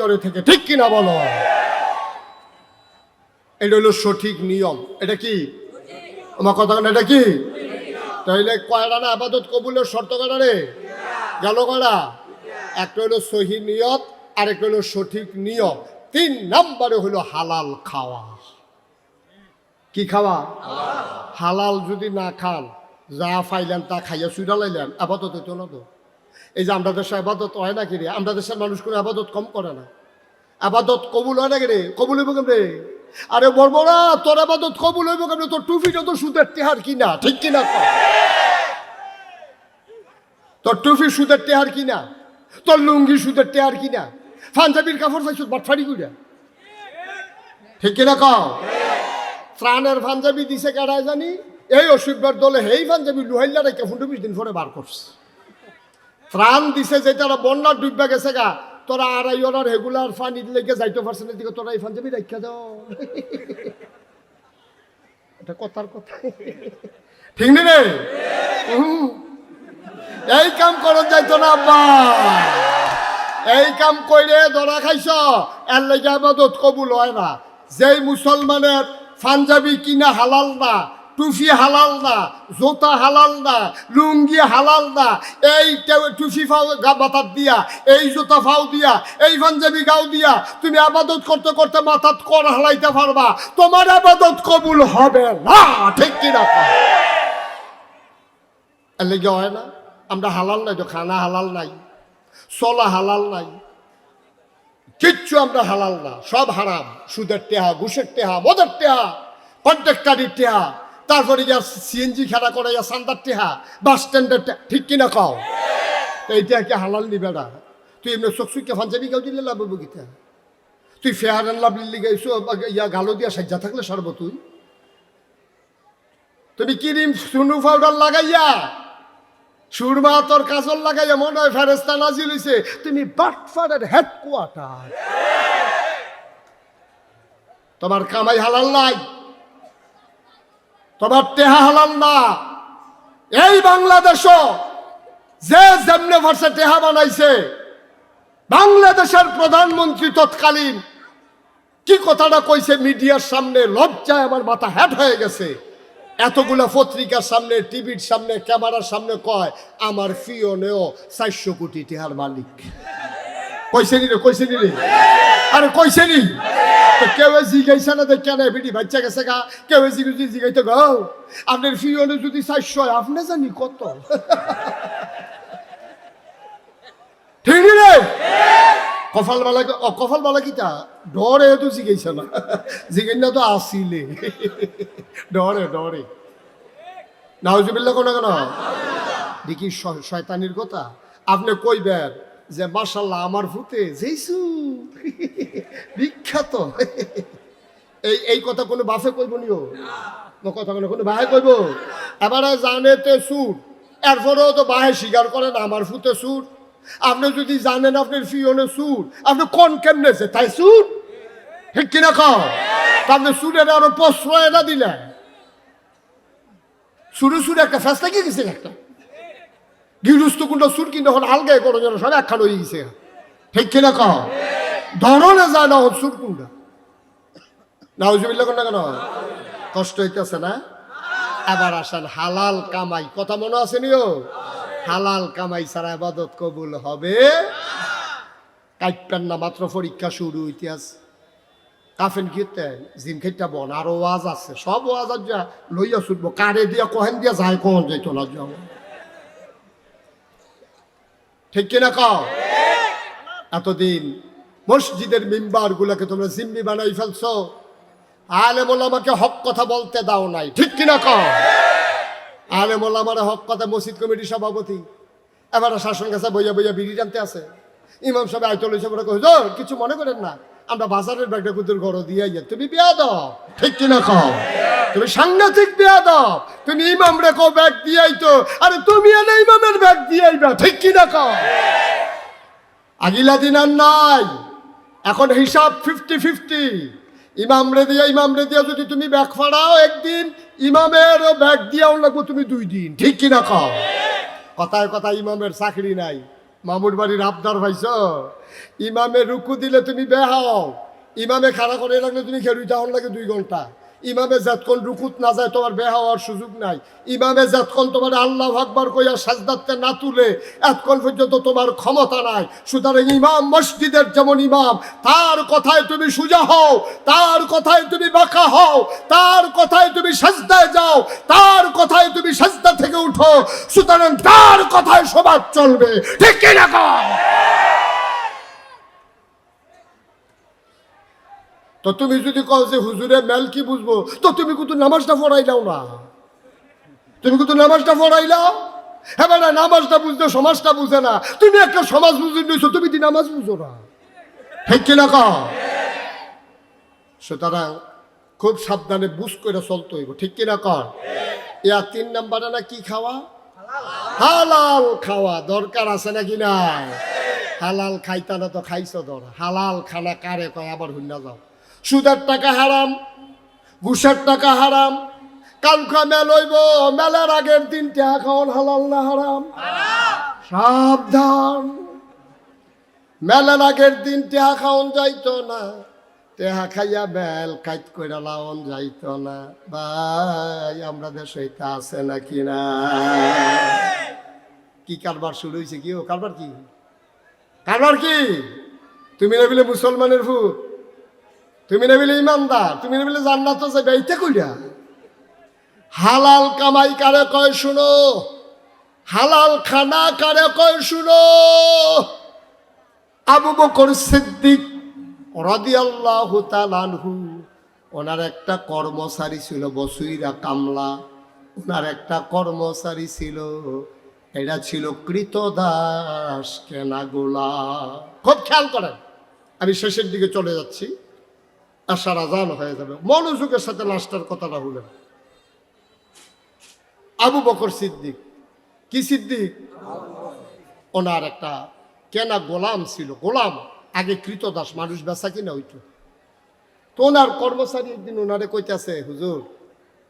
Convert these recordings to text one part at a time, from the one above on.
ভিতরে থেকে, ঠিক কিনা বলো? এটা হলো সঠিক নিয়ম। এটা কি? আমার কথা এটা কি? তাইলে কয়টা না আপাতত কবুলের শর্ত কয়টা রে? গেল কয়টা? একটা হলো সহি নিয়ত আর একটা হলো সঠিক নিয়ম। তিন নম্বরে হলো হালাল খাওয়া। কি খাওয়া? হালাল যদি না খান, যা ফাইলেন তা খাইয়া সুইরা লাইলেন। আপাতত তো না তো। এই যে আমরা দেশে আবাদত হয় না কি রে? আমরা দেশের মানুষ কোনো আবাদত কম করে না। আবাদত কবুল হয় না কি রে? কবুল হইব কেমনে? আরে বর্বরা তোর আবাদত কবুল হইব কেমনে? তোর টুপিটা তো সুদের টেহার কিনা? ঠিক কিনা কর? তোর টুপি সুদের টেহার কিনা? তোর লুঙ্গি সুদের টেহার কিনা? পাঞ্জাবির কাপড় পাইছো বাটফাড়ি কইরা? ঠিক কিনা কও? ত্রাণের পাঞ্জাবি দিছে কারায় জানি? এই অসুবিধার দলে হেই পাঞ্জাবি লুহাইলা রেখে পনেরো বিশ দিন পরে বার করছে। ত্রাণ দিছে যে তারা বন্যার ডুববা গেছে গা। তোরা আড়াই ওনার রেগুলার ফানি লেগে যাইতে পারছে না দিকে তোরা এই পাঞ্জাবি রাখা দাও এটা কথার কথা। ঠিক নি রে? হুম। এই কাম করো যাইতো না আব্বা। এই কাম কইরে ধরা খাইছ, এর লেগে আবাদত কবুল হয় না। যেই মুসলমানের পাঞ্জাবি কিনা হালাল না টুফি হালাল না, জোতা হালাল না, লুঙ্গি হালাল না, এই টুফি ফাও মাথাত দিয়া, এই জোতা ফাও দিয়া, এই পাঞ্জাবি গাও দিয়া, তুমি আবাদত করতে করতে মাথাত কর হালাইতে পারবা, তোমার আবাদত কবুল হবে না, ঠিক কিনা লেগে হয় না, আমরা হালাল নাই তো খানা হালাল নাই, চলা হালাল নাই, কিচ্ছু আমরা হালাল না, সব হারাম, সুদের টেহা, ঘুষের টেহা, মদের টেহা, কন্ট্রাক্টারির টেহা তারপরে যা সিএনজি খেলা করে যা সান্দার টেহা বাস স্ট্যান্ডের ঠিক কিনা কও? তো এইটা কি হালাল নিবে না তুই এমনি চকচুকে ফাঞ্জাবি গাও দিলে লাভ হব গীতা তুই ফেয়ার অ্যান্ড লাভ লিগে ইয়া গালো দিয়া সাজ্জা থাকলে সারব তুই। তুমি ক্রিম সুনু পাউডার লাগাইয়া, সুরমা তোর কাজল লাগাইয়া মনে হয় ফেরেস্তা নাজিল হইছে, তুমি বাটফারের হেডকোয়ার্টার তোমার কামাই হালাল নাই। তোমার টেহা হালাল না। এই বাংলাদেশ যে যেমনে ভার্সে টেহা বানাইছে, বাংলাদেশের প্রধানমন্ত্রী তৎকালীন কি কথাটা কইছে মিডিয়ার সামনে, লজ্জায় আমার মাথা হ্যাট হয়ে গেছে। এতগুলা পত্রিকার সামনে, টিভির সামনে, ক্যামেরার সামনে কয়, আমার ফিওনেও চারশো কোটি টিহার মালিক। কইছে নি রে, কইছে নি রে? আরে কইছে নি? কেউ জিগাইছে না দেখ কেন বিডি বাচ্চা গেছে গা? কেউ জিগুজি জিগাইতে গো? আপনার ফিওনে যদি চারশো, আপনি জানি কত? ঠিক রে? কফাল বালা কফাল বালা কিটা ডরে তো জিগাইছে না। জিগাই না তো আসিলে। ডরে ডরে। নাউজুবিল্লাহ কোন কেন? দেখি শয়তানির কথা। আপনি কইবেন যে মাশাল্লাহ আমার ফুতে যেইসু বিখ্যাত। এই এই কথা কোনো বাসে কইব নিও? কথা কোনো কোনো বাহে কইব? এবারে জানে তে সুর। এরপরেও তো বাহে স্বীকার করেন আমার ফুতে সুর। আপনি যদি জানেন আপনার ফিওনে সুর, আপনি কোন কেমনে যে, তাই সুর? ঠিক কিনা খাও আপনি সুরের আরও প্রশ্রয় না দিলেন। সুরে সুরে একটা ফেসটা কি গেছে একটা। গিরুস্ত কুণ্ড, সুর কিন্তু এখন আলগায় করো যেন সব একখান হয়ে গেছে। ঠিক কিনা কহ ধরনে যায় না ওর সুর কুণ্ডা। নাউজুবিল্লা কোনটা কেন? কষ্ট হইতেছে না? এবার আসেন, হালাল কামাই। কথা মনে আছে নিও হালাল কামাই ছাড়া আবাদত কবুল হবে? কাইপেন না, মাত্র পরীক্ষা শুরু ইতিহাস কাফেন কিতে জিম খেটা বন। আরও ওয়াজ আছে। সব ওয়াজ আর যা লইয়া ছুটবো কারে দিয়া, কহেন দিয়া যায় কখন যাইত না যাও। ঠিক কিনা কাও? এতদিন মসজিদের মিম্বার গুলাকে তোমরা জিম্মি বানাই ফেলছ। আলে আমাকে হক কথা বলতে দাও নাই, ঠিক কিনা কাও? আলে আমার হক কথা মসজিদ কমিটির সভাপতি। এবার শাসন কাছে বইয়া বইয়া বিড়ি জানতে আছে। ইমাম সাহেব আয়তল হিসাবে কিছু মনে করেন না। আমরা বাজারের ব্যাগটা কুতুর ঘর দিয়ে যাই তুমি বিয়া দাও ঠিক কিনা কও? তুমি সাংঘাতিক বিয়া দাও তুমি ইমাম রেখো ব্যাগ দিয়াই তো আরে তুমি এনে ইমামের ব্যাগ দিয়াইবা ঠিক কিনা কও? আগিলা দিন আর নাই, এখন হিসাব ফিফটি ফিফটি ইমাম রে দিয়া, ইমাম রে দিয়া যদি তুমি ব্যাগ ফাড়াও একদিন ইমামের ব্যাগ দিয়াও লাগবো তুমি দুই দিন, ঠিক কিনা কও? কথায় কথায় ইমামের চাকরি নাই। মামুর বাড়ির আবদার ভাইস ইমামে রুকু দিলে তুমি বেহাও। ইমামে খাড়া করে রাখলে তুমি খেলুই যাওয়ার লাগে দুই ঘণ্টা। ইমামে যতক্ষণ রুকুত না যায়, তোমার বেহা হওয়ার সুযোগ নাই। ইমামে যতক্ষণ তোমার আল্লাহ আকবার কইয়া সাজদাতে না তুলে, এতক্ষণ পর্যন্ত তোমার ক্ষমতা নাই। সুতরাং ইমাম মসজিদের যেমন ইমাম, তার কথায় তুমি সুজা হও, তার কথায় তুমি বাঁকা হও, তার কথায় তুমি সাজদায় যাও, তার কথায় তুমি সাজদা থেকে উঠো, সুতরাং তার কথায় সমাজ চলবে। ঠিক কিনা? তো তুমি যদি কও যে হুজুরে মেল কি বুঝব, তো তুমি কিন্তু নামাজটা পড়াইলাও না। তুমি কিন্তু নামাজটা পড়াইলাও হ্যাঁ না নামাজটা বুঝতে সমাজটা বুঝে না। তুমি একটা সমাজ বুঝে নিয়েছো তুমি কি নামাজ বুঝো না? ঠিক কিনা কও? সুতরাং খুব সাবধানে বুঝ করে চলতে হইব, ঠিক কিনা কর ইয়া তিন নাম্বারে না কি খাওয়া? হালাল খাওয়া, দরকার আছে নাকি না হালাল খাইতা না তো খাইছো ধর হালাল খানা কারে কয়? আবার হুন্না যাও। সুদের টাকা হারাম, ঘুষের টাকা হারাম কালকা মেল হইব, মেলার আগের দিন খাওয়ান হালাল না হারাম? সাবধান। মেলার আগের দিন টেহা খাওয়ান যাইত না, টেহা খাইয়া বেল কাইত কইরা লাওন যাইত না। ভাই, আমরা দেশে এটা আছে নাকি না? কি কারবার শুরু হয়েছে কি ও? কারবার কি? কারবার কি? তুমি না বলে মুসলমানের ভূত। তুমি না বলে ইমানদার, তুমি না বলে জান্নাত যাবে এইটা কইরা। হালাল কামাই কারে কয় শুনো? হালাল খানা কারে কয় শুনো? আবু বকর সিদ্দিক রাদিয়াল্লাহু তাআলাহু ওনার একটা কর্মচারী ছিল, বসুইরা কামলা। ওনার একটা কর্মচারী ছিল, এটা ছিল কৃতদাস কেনাগুলা খুব খেয়াল করেন, আমি শেষের দিকে চলে যাচ্ছি। আশার আজান হয়ে যাবে। মনোযোগের সাথে লাস্টার কথাটা হলেন আবু বকর সিদ্দিক। কি সিদ্দিক? ওনার একটা কেনা গোলাম ছিল। গোলাম, আগে কৃতদাস, মানুষ বেচা কিনা হইতো। তো ওনার কর্মচারী একদিন ওনারে কইতাছে, হুজুর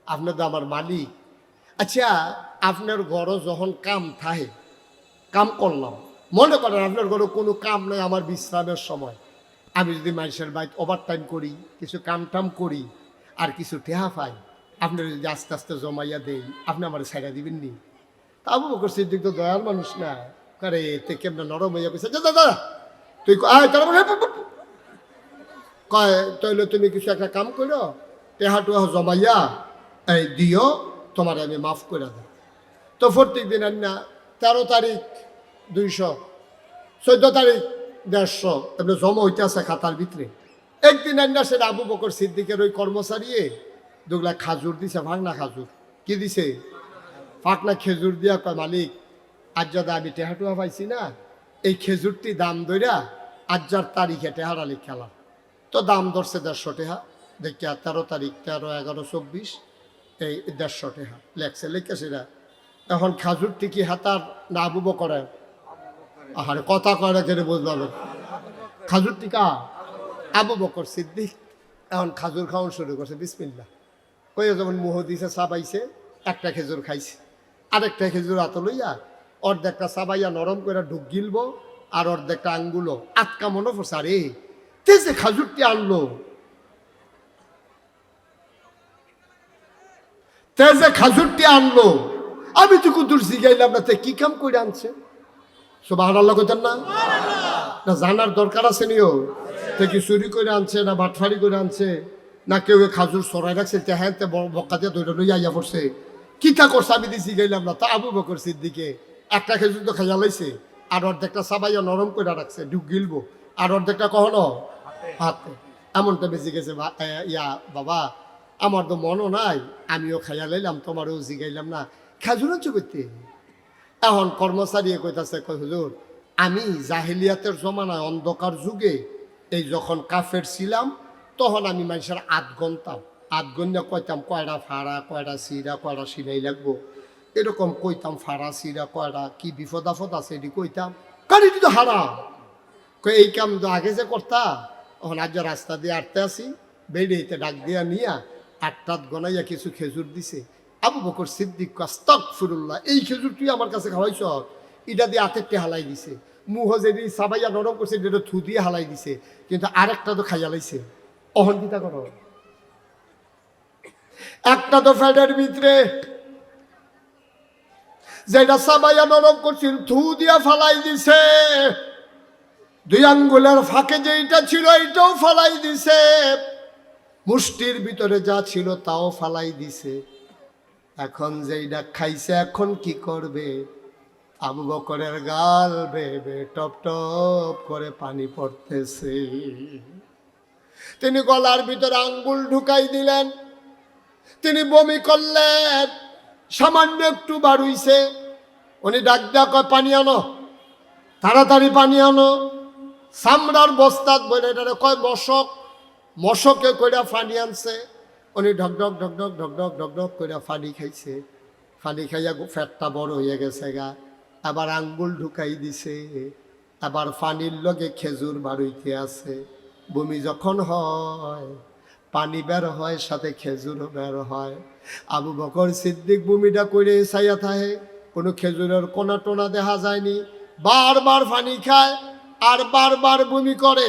আপনার তো আমার মালিক। আচ্ছা আপনার ঘরও যখন কাম থাহে কাম করলাম। মনে করেন আপনার ঘরে কোনো কাম নেই আমার বিশ্রামের সময়। আমি যদি মানুষের বাইক ওভার টাইম করি, কিছু কাম টাম করি, আর কিছু টেহা পাই, আপনার যদি আস্তে আস্তে জমাইয়া দেই আপনি আমার ছাইড়া দিবেন নি? তা আবু বকর সিদ্দিক তো দয়াল মানুষ না। করে তে কেমন নরম হইয়া কইছে যা দাদা, তুই আয় মানে কয় তুমি কিছু একটা কাম করো টেহা টুহা জমাইয়া, এই দিও, তোমার আমি মাফ করে দেব। তো প্রত্যেক দিন না তেরো তারিখ দুইশো, চোদ্দ তারিখ দেড়শো। এমনি জমা হইতে আছে খাতার ভিতরে। একদিন আন্না সেটা আবু বকর সিদ্দিকের ওই কর্মচারীয়ে দুগুলা খাজুর দিছে, ভাঙনা খাজুর। কি দিছে? ফাঁকনা খেজুর দিয়া কয়, মালিক, আজ যদি আমি টেহাটুয়া পাইছি না, এই খেজুরটি দাম দইরা আজ্জার তারিখে টেহারালি খেলা তো দাম ধরছে দেড়শো টেহা। দেখিয়া তেরো তারিখ, তেরো, এগারো, চব্বিশ, এই দেড়শো টেহা। লেখছে, লেখে সেটা। এখন খাজুরটি কি হাতার না আবু করে আহারে, কথা কয় না কেন বুঝতে হবে খাজুর টিকা, আবু বকর সিদ্দিক, এখন খাজুর খাওয়ান শুরু করছে বিসমিল্লা কইয়া যখন মুহ দিছে, চাবাইছে, একটা খেজুর খাইছে। আরেকটা খেজুর হাত লইয়া অর্ধেকটা চাবাইয়া নরম করে ঢুক গিলব, আর অর্ধেকটা আঙ্গুলো আটকা মনে পড়ছে। আরে, তে যে খাজুরটি আনলো। তে যে খাজুরটি আনলো। আমি তো কুতুর জিগাইলাম না, তে কি কাম করে আনছে? সুবাহ আল্লাহ কইতেন না? না, জানার দরকার আছে নিও। তে কি চুরি করে আনছে, না বাটফারি করে আনছে, না কেউ খাজুর সরাই রাখছে, তে হ্যাঁ তে বক্কা দিয়ে ধরে লইয়া আইয়া পড়ছে। কিতা করছে? আমি দিছি গেলাম না। তা আবু বকর সিদ্দিকে একটা খেজুর তো খাইয়া লাইছে, আর অর্ধেকটা সাবাইয়া নরম করে রাখছে, ঢুক গিলবো। আর অর্ধেকটা কখনো হাতে। এমনটা বেঁচে গেছে ইয়া, বাবা, আমার তো মনও নাই, আমিও খাইয়া লাইলাম, তোমারও জিগাইলাম না। খেজুর হচ্ছে এখন কর্মচারী কইতাছে কই হুজুর আমি জাহিলিয়াতের জমানায় অন্ধকার যুগে এই যখন কাফের ছিলাম, তখন আমি মানুষের আধ গনতাম। আধ গন্যা কইতাম কয়টা ফাড়া কয়টা সিরা কয়টা সিলাই লাগবো। এরকম কইতাম, ফাড়া, সিরা কয়টা কি বিপদ আপদ আছে এটি কইতাম। এটি তো হারা কই এই কাম তো আগে যে করতা তখন আজ রাস্তা দিয়ে আটতে আসি বেরিয়েতে ডাক দিয়া নিয়া আটটাত গনাইয়া কিছু খেজুর দিছে। আবু বকর সিদ্দিক কাস্তক ফুরুল্লাহ এই খেজুর তুই আমার কাছে খাওয়াইছ? এটা দিয়ে হাতের হালাই দিছে। মুহ যেদি সাবাইয়া নরম করছে যেটা থু দিয়ে হালাই দিছে। কিন্তু আরেকটা তো খাইয়া লাইছে। অহন্তিতা করো? একটা তো ফ্যাটের ভিতরে। যেটা সাবাইয়া নরম করছিল থু দিয়া ফালাই দিছে। দুই আঙ্গুলের ফাঁকে যেইটা ছিল, এইটাও ফালাই দিছে। মুষ্টির ভিতরে যা ছিল, তাও ফালাই দিছে। এখন যেইটা খাইছে, এখন কি করবে? আবু বকরের গাল বেবে টপ টপ করে পানি পড়তেছে। তিনি গলার ভিতরে আঙ্গুল ঢুকাই দিলেন। তিনি বমি করলেন। সামান্য একটু বাড়ুইছে। উনি ডাক ডাক পানি আনো, তাড়াতাড়ি পানি আনো। সামরার বস্তাত বলে এটারে কয়, মশক, মশকে কইরা পানি আনছে। উনি ঢকঢক ঢকঢক ঢকঢক ঢকঢক করে ফানি খাইছে। ফানি খাইয়া ফ্যাটটা বড় হয়ে গেছে গা। আবার আঙ্গুল ঢুকাই দিছে। আবার ফানির লগে খেজুর বাড়িতে আছে। বমি যখন হয়, পানি বের হয়, সাথে খেজুরও বের হয়। আবু বকর সিদ্দিক বমিটা করে সাইয়া থাহে। কোনো খেজুরের কোনা টোনা দেখা যায়নি। বারবার ফানি খায়, আর বারবার বমি করে।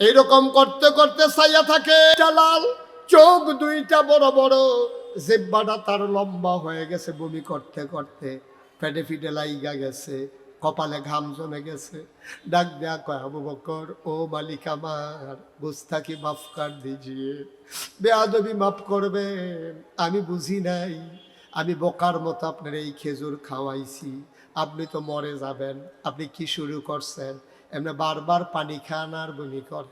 এইরকম করতে করতে সাইয়া থাকে। জালাল চোখ দুইটা বড় বড়। জিব্বাটা তার লম্বা হয়ে গেছে বমি করতে করতে। পেটে ফিটে লাইগা গেছে, কপালে ঘাম জমে গেছে। ডাক দেয়া কয়, আবু বকর, ও মালিক আমার গুস্তাকি মাফ কর দিজিয়ে। বেয়াদবি মাফ করবেন আমি বুঝি নাই। আমি বোকার মতো আপনার এই খেজুর খাওয়াইছি। আপনি তো মরে যাবেন, আপনি কি শুরু করছেন? এমনি বারবার পানি খান আর বমি কর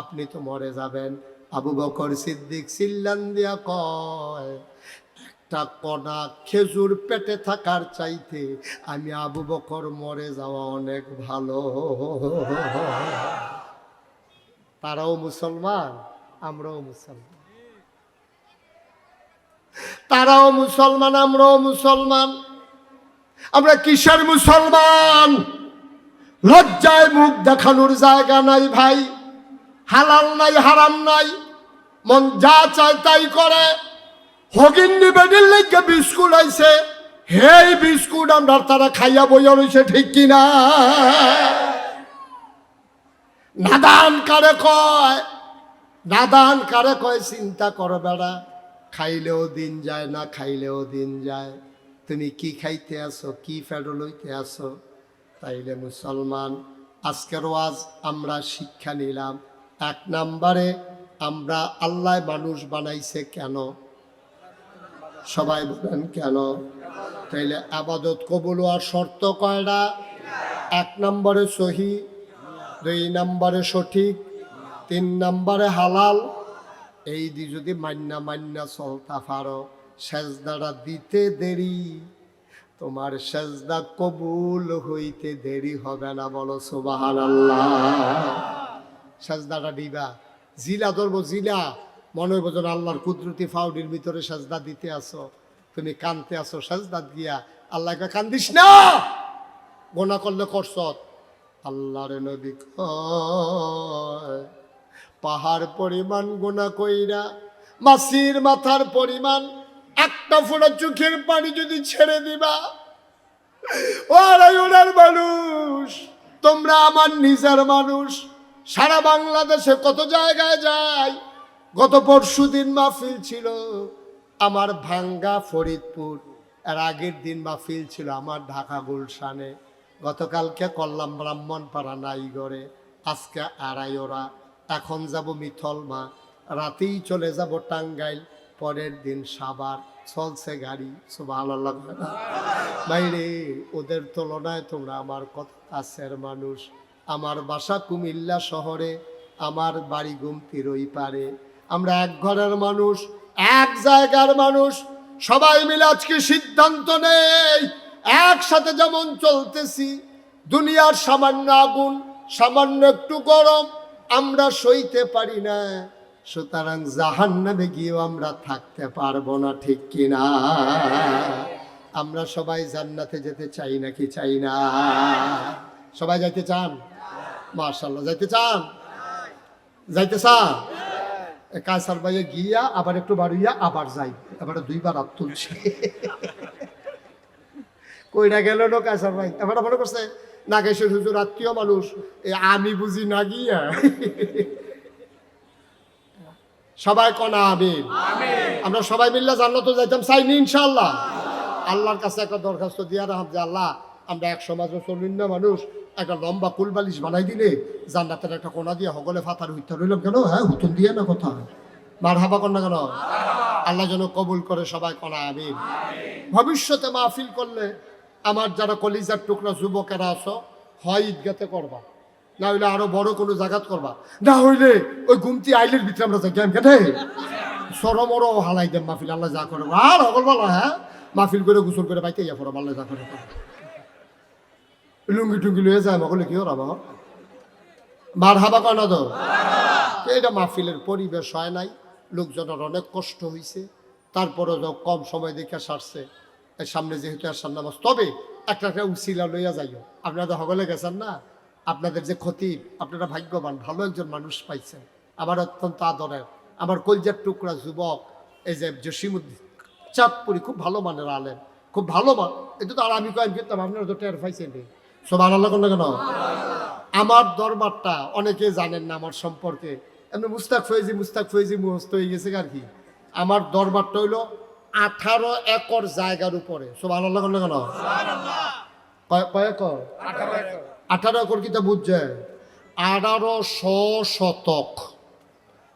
আপনি তো মরে যাবেন আবু বকর সিদ্দিক সিল্লান দিয়া কয়, একটা কণা খেজুর পেটে থাকার চাইতে আমি আবু বকর মরে যাওয়া অনেক ভালো। তারাও মুসলমান, আমরাও মুসলমান। তারাও মুসলমান, আমরাও মুসলমান। আমরা কিসের মুসলমান? লজ্জায় মুখ দেখানোর জায়গা নাই ভাই। হালাল নাই, হারাম নাই, মন যা চায় তাই করে। হগিন্নি বেডির লেগে বিস্কুট আইছে, হেই বিস্কুট আমরা তারা খাইয়া বইয়া রয়েছে ঠিক কিনা? নাদান কারে কয়? নাদান কারে কয়, চিন্তা করো বেড়া, খাইলেও দিন যায় না, খাইলেও দিন যায়। তুমি কি খাইতে আসো কি ফেডো লইতে আসো তাইলে মুসলমান, আজকের ওয়াজ আমরা শিক্ষা নিলাম। এক নাম্বারে আমরা আল্লাহ মানুষ বানাইছে কেন? সবাই বলেন কেন? তাইলে আবাদত কবুল আর শর্ত কয়টা এক নম্বরে সহি, দুই নম্বরে সঠিক, তিন নম্বরে হালাল। এই দি যদি মান্না মান্না চলতা পারো, সেজদাটা দিতে দেরি। তোমার সেজদা কবুল হইতে দেরি হবে না বলো সুবাহান সেজদাটা দিবা। জিলা ধরবো জিলা। মনে যেন আল্লাহর কুদরতি ফাউডির ভিতরে সাজদা দিতে আসো তুমি কানতে আসো সেজদা দিয়া। আল্লাহকে কান্দিস না! গোনা করলে করছত। আল্লাহর কয়, পাহাড় পরিমাণ গোনা কইরা, মাসির মাথার পরিমাণ একটা ফোঁটা চোখের পানি যদি ছেড়ে দিবা। ওরাই ওনার মানুষ, তোমরা আমার নিজের মানুষ। সারা বাংলাদেশে কত জায়গায় যায় গত পরশু দিন মাহফিল ছিল আমার ভাঙ্গা ফরিদপুর। এর আগের দিন মাহফিল ছিল আমার ঢাকা গুলশানে। গতকালকে করলাম ব্রাহ্মণপাড়া নাইগড়ে। আজকে আড়াই ওরা এখন যাব মিথল মা রাতেই চলে যাব টাঙ্গাইল। পরের দিন সাবার চলছে গাড়ি। ভালো লাগবে না বাইরে ওদের তুলনায় তোমরা আমার কত কাছের মানুষ। আমার বাসা কুমিল্লা শহরে, আমার বাড়ি গুমতির ওই পারে। আমরা এক ঘরের মানুষ, এক জায়গার মানুষ, সবাই মিলে আজকে সিদ্ধান্ত নেই। একসাথে যেমন চলতেছি, দুনিয়ার সামান্য আগুন, সামান্য একটু গরম, আমরা সইতে পারি না। সুতরাং জাহান নামে গিয়েও আমরা থাকতে পারব না, ঠিক কিনা আমরা সবাই জান্নাতে যেতে চাই নাকি চাই না? সবাই যাইতে চান? মার্শাল্লাহ যাইতে চান? যাইতে চান? কায়সার ভাইয়ে গিয়া আবার একটু বাড়িয়া আবার যাই এবার দুইবার হাত তুলছে। কইরা গেল না কায়সার ভাই এবার মনে করছে নাগেশের হুজুর আত্মীয় মানুষ এ আমি বুঝি না গিয়া। সবাই কনা আমিন। আমরা সবাই মিল্লা জান্নাত যাইতাম চাইনি ইনশাল্লাহ আল্লাহর কাছে একটা দরখাস্ত দিয়া রাখাম যে আল্লাহ আমরা এক সমাজ চলুন না মানুষ একটা লম্বা কুলবালিশ বানাই দিলে জান্নাতের একটা কোনা দিয়ে হগলে ফাতার হইতে রইলাম কেন? হ্যাঁ হুতুন দিয়ে না কথা? মার হাবা না কেন? আল্লাহ যেন কবুল করে সবাই কনা আমিন। ভবিষ্যতে মাহফিল করলে আমার যারা কলিজার টুকরা যুবকেরা আছো, হয় ঈদগাতে করবা। না হইলে আরও বড় কোনো জায়গাত করবা। না হইলে ওই গুমতি আইলের ভিতরে আমরা যাই কেন কেটে? সরমর হালাই দেন মাহফিল, আল্লাহ যা করে। আর হগল বলা হ্যাঁ? মাহফিল করে গোসল করে বাইতে ইয়া পড়া, আল্লাহ যা করে। লুঙ্গি টুঙ্গি লয়ে যায় মগলে কি ওর মার হাবা কেন তো? এটা মাহফিলের পরিবেশ হয় নাই, লোকজনের অনেক কষ্ট হয়েছে তারপরে কম সময় দেখে সারছে। সামনে যেহেতু আসার নামাজ, তবে একটা একটা উসিলা লইয়া যাইও। আপনারা তো হগলে গেছেন না? আপনাদের যে ক্ষতি, আপনারা ভাগ্যবান, ভালো একজন মানুষ পাইছেন। আমার অত্যন্ত আদরের, আমার কলজার টুকরা যুবক, এই যে জসিমুদ্দিন, চাঁদপুরি খুব ভালো মানের আলেন খুব ভালো মান এটা তো আর আমি কয়েক করতাম আপনারা তো টের পাইছেন রে সব আল্লাহ কেন? কেন আমার দরবারটা অনেকে জানেন না আমার সম্পর্কে। এমনি মুস্তাক ফয়েজি মুস্তাক ফয়েজি মুহস্ত হয়ে গেছে আর কি। আমার দরবারটা হইল আঠারো একর জায়গার উপরে। সব আল্লাহ কেন? কেন কয় একর? আঠারো একর। কিতা বুঝছে? আঠারো শ শতক।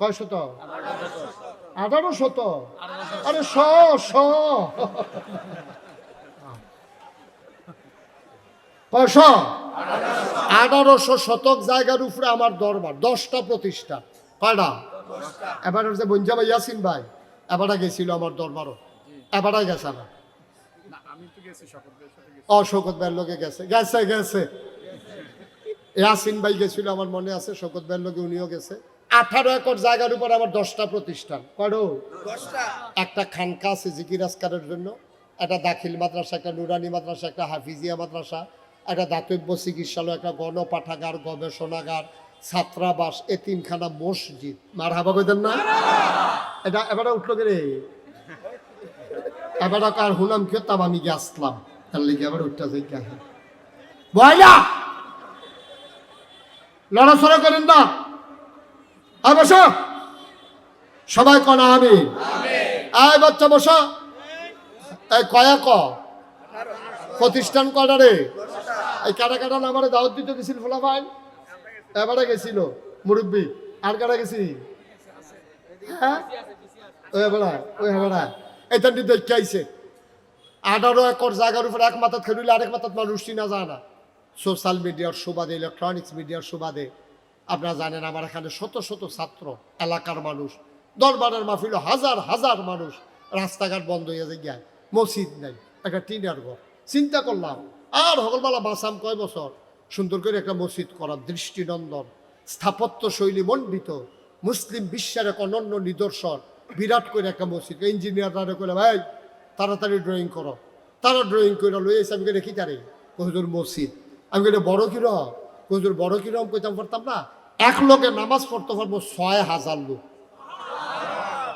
কয় শতক? আঠারো শতক। আরে শ শ। কয়শ? আঠারোশো শতক জায়গার উপরে আমার দরবার দশটা প্রতিষ্ঠান কয়টা? এবার যে বঞ্জা ভাই ইয়াসিন ভাই এবারটা গেছিল আমার দরবারও। এবারটা গেছে না ও শৌকত ভাইয়ের লোকে গেছে। গেছে গেছে। ইয়াসিন ভাই গেছিল আমার মনে আছে শৌকত ভাইয়ের লোকে উনিও গেছে। আঠারো একর জায়গার উপর আমার দশটা প্রতিষ্ঠান। কয়টো? একটা খানকা আছে জিকির আজকারের জন্য একটা দাখিল মাদ্রাসা একটা নুরানি মাদ্রাসা একটা হাফিজিয়া মাদ্রাসা একটা দাতব্য চিকিৎসালয়, একটা গণপাঠাগার, গবেষণাগার, ছাত্রাবাস, এ তিনখানা মসজিদ। মার হাবা কইতেন না? এটা এবারে উঠল রে? এবারে কার হুলাম কি? তাম আমি আসলাম। তার লিগে এবার উঠতে যাই কে? বয়লা লড়াচড়া করেন না! আর বসো! সবাই কনা আমি? আয় বাচ্চা, বসো! কয়া ক? প্রতিষ্ঠান কটা কাটা কাটা নামারে দাওয়াত দিতে গেছিল ফোলা ভাই? এবারে গেছিল, মুরব্বী। আর কাটা গেছি হ্যাঁ? আঠারো একর জায়গার আরেক মাথাত মানুষ সোশ্যাল মিডিয়ার সুবাদে, ইলেকট্রনিক্স মিডিয়ার সুবাদে। আপনারা জানেন, আমার এখানে শত শত ছাত্র, এলাকার মানুষ। দরবারের মাহফিল হাজার হাজার মানুষ। রাস্তাঘাট বন্ধ হয়ে যায় মসজিদ নাই, একটা টিনের ঘর। চিন্তা করলাম আর হকলবেলা বাসাম কয় বছর? সুন্দর করে একটা মসজিদ করা দৃষ্টিনন্দন স্থাপত্য শৈলী মণ্ডিত, মুসলিম বিশ্বের এক অনন্য নিদর্শন, বিরাট করে একটা মসজিদ। ইঞ্জিনিয়াররা করে ভাই, তাড়াতাড়ি ড্রয়িং করো। তারা ড্রয়িং করে লই এসে আমি রেখি তারে? কহুজুর মসজিদ। আমি কেটে বড় কিরম? কহুজুর বড় কিরম? কইতাম পারতাম না। এক লোকে নামাজ পড়তে পারব ছয় হাজার লোক।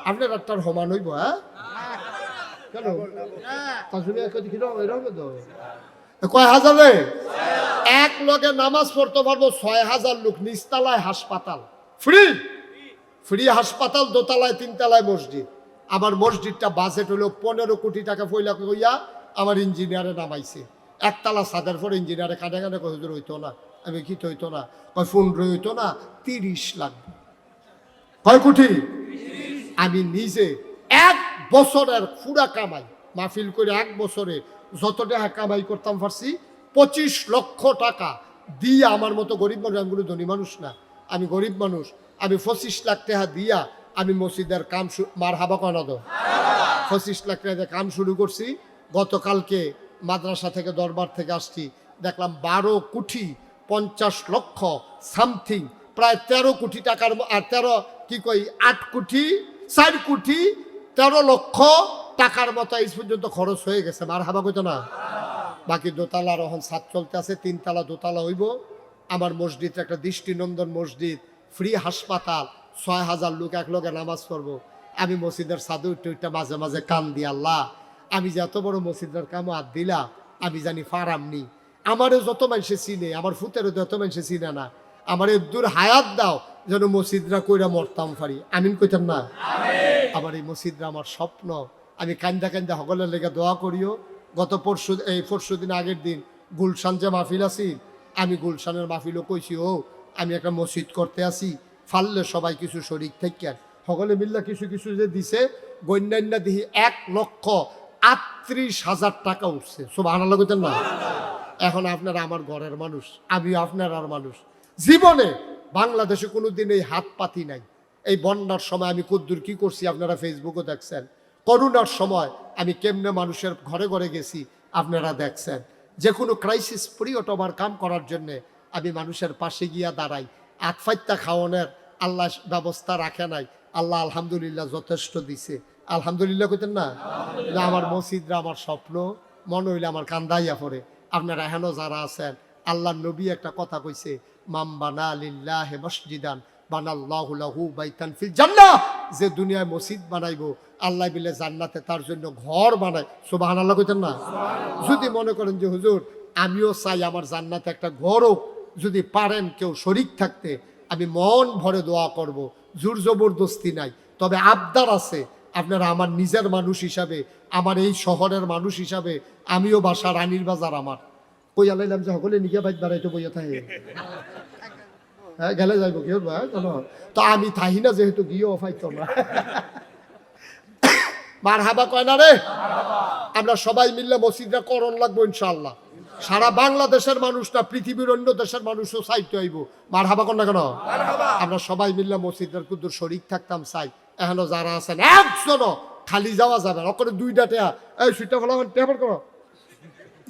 আপনার একটার সমান হইব হ্যাঁ? কেন? তাহলে কিরম এরকম তো? কয় হাজারে? এক লোকে নামাজ পড়তে পারব ছয় হাজার লোক, নিচতলায় হাসপাতাল। ফ্রি ফ্রি হাসপাতাল, দোতলায়, তিনতলায় মসজিদ। আমার মসজিদটা বাজেট হলো পনেরো কোটি টাকা পয়লা কইয়া আমার ইঞ্জিনিয়ারে নামাইছে। একতলা সাদের পর ইঞ্জিনিয়ারে কানে কানে হুজুর, হইতো না। আমি, কি হইতো না? কয় পনেরো হইতো না, তিরিশ লাখ। কয় কোটি? আমি নিজে এক বছরের পুরা কামাই। মাহফিল করে এক বছরে যত টাকা কামাই করতাম পারছি পঁচিশ লক্ষ টাকা দিয়ে আমার মতো গরিব মানুষ, আমি কোনো ধনী মানুষ না, আমি গরিব মানুষ, আমি পঁচিশ লাখ টাকা দিয়া আমি মসজিদের কাম মার হাবা কনাদ পঁচিশ লাখ টাকা কাম শুরু করছি, গতকালকে মাদ্রাসা থেকে, দরবার থেকে আসছি, দেখলাম বারো কোটি পঞ্চাশ লক্ষ সামথিং, প্রায় তেরো কোটি টাকার আর তেরো, কি কই, আট কোটি, চার কোটি, তেরো লক্ষ টাকার মতো এই পর্যন্ত খরচ হয়ে গেছে মার হাবা কইতো না? বাকি দোতলা রহন সাত চলতে আছে তিনতলা দোতলা হইব। আমার মসজিদ একটা দৃষ্টিনন্দন মসজিদ ফ্রি হাসপাতাল ছয় হাজার লোক এক লোকে নামাজ পড়ব। আমি মসজিদের সাধু উঠতে মাঝে মাঝে কান দি আল্লাহ আমি যে এত বড় মসজিদের কামো আর দিলা আমি জানি ফারামনি আমারও যত মানুষে চিনে আমার ফুতেরও যত মানুষে চিনে না। আমার দূর হায়াত দাও যেন মসজিদরা কইরা মরতাম পারি। আমিন কইতাম না? আমার এই মসজিদরা আমার স্বপ্ন। আমি কান্দা কান্দা সকলের লেগে দোয়া করিও। গত পরশু, এই পরশু দিন আগের দিন গুলশান যে মাহফিল আছি, আমি গুলশানের মাহফিলও কইছি, ও, আমি একটা মসজিদ করতে আসি, ফাললে সবাই কিছু শরিক থেকে সকলে মিল্লা কিছু কিছু যে দিছে, গণ্যান্য দিহি এক লক্ষ আটত্রিশ হাজার টাকা উঠছে। সব আনা লাগতেন না? এখন আপনারা আমার ঘরের মানুষ আমি আপনার আর মানুষ। জীবনে বাংলাদেশে কোনো দিন এই হাত পাতি নাই। এই বন্যার সময় আমি কদ্দুর কি করছি আপনারা ফেসবুকও দেখছেন। করোনার সময় আমি কেমনে মানুষের ঘরে ঘরে গেছি, আপনারা দেখছেন। যে কোনো ক্রাইসিস পিরিয়ড ওভারকাম করার জন্যে আমি মানুষের পাশে গিয়া দাঁড়াই। আতফাইত্যা খাওয়ানোর আল্লাহ ব্যবস্থা রাখে নাই। আল্লাহ আলহামদুলিল্লাহ যথেষ্ট দিছে। আলহামদুলিল্লাহ কইতেন না? আমার মসজিদরা আমার স্বপ্ন, মনে হইলে আমার কান্দাইয়া পড়ে। আপনারা এখনও যারা আছেন আল্লাহ নবী একটা কথা কইছে মাম বানা লিল্লাহে মসজিদান বানাল্লাহু লাহু বাইতান ফিল জান্নাহ। যে দুনিয়ায় মসজিদ বানাইবো, আল্লাহ বিলে জান্নাতে তার জন্য ঘর বানায় সুবহানাল্লাহ কইতেন না? যদি মনে করেন যে, হুজুর, আমিও চাই আমার জান্নাতে একটা ঘর যদি পারেন কেউ শরিক থাকতে, আমি মন ভরে দোয়া করব। জোর জবরদস্তি নাই। তবে আবদার আছে, আপনারা আমার নিজের মানুষ হিসাবে, আমার এই শহরের মানুষ হিসাবে, আমিও বাসা রানীর বাজার আমার। কই আলাইলাম যে সকলে নিকে বাইক বাড়াইতে বইয়া থাকে। হ্যাঁ গেলে যাইব কি? ভাই জানো তো আমি থাহি না যেহেতু গিয়েও ফাইতো না। মার হাবা কয় না রে? আমরা সবাই মিললে মসজিদটা করণ লাগবো ইনশাল্লাহ সারা বাংলাদেশের মানুষ না পৃথিবীর অন্য দেশের মানুষও চাইতে হইব মার হাবা কর না কেন? আমরা সবাই মিললে মসজিদের কুদ্দুর শরিক থাকতাম চাই এখনও যারা আছেন একজনও খালি যাওয়া যাবে না। করে দুইটা টেয়া। এই সুইটা ফেলা টেয়ার করো।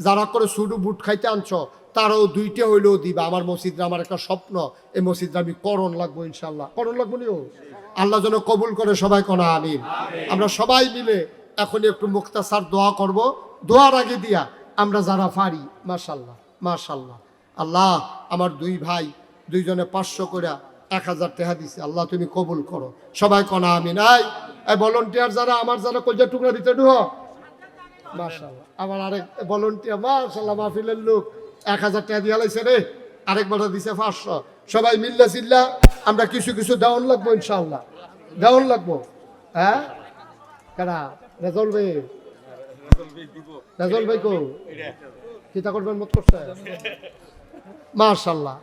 যারা করে শুধু বুট খাইতে আনছ তারাও দুইটা হইলেও দিবা। আমার মসজিদরা আমার একটা স্বপ্ন। এই মসজিদরা আমি করণ লাগবো ইনশাল্লাহ করণ লাগবো নিও। আল্লাহ যেন কবুল করে সবাই কোনা, আমিন। আমরা সবাই মিলে এখন একটু মুক্তাসার দোয়া করব। দোয়ার আগে দিয়া আমরা যারা পারি মাশাল্লাহ মাশাল্লাহ আল্লাহ, আমার দুই ভাই দুইজনে পাঁচশো করে এক হাজার টাকা দিছে। আল্লাহ, তুমি কবুল করো। সবাই কনা, আমিন। আই, এই ভলন্টিয়ার যারা, আমার যারা কলজা টুকরা দিতে ঢুহ। মাশাল্লাহ আমার আরেক ভলন্টিয়ার মাশাল্লাহ মাহফিলের লোক। এক হাজার টাকা দিয়ে লাইছে রে, আরেক আরেকবার দিছে পাঁচশো। সবাই মিল্লা চিল্লা, আমরা কিছু কিছু দেওয়ান লাগবো ইনশাল্লাহ দেওয়ান লাগবো। হ্যাঁ? কেনা রেজল ভাই। রেজল ভাই কো কিতা করবেন মত করছে? মাশাল্লাহ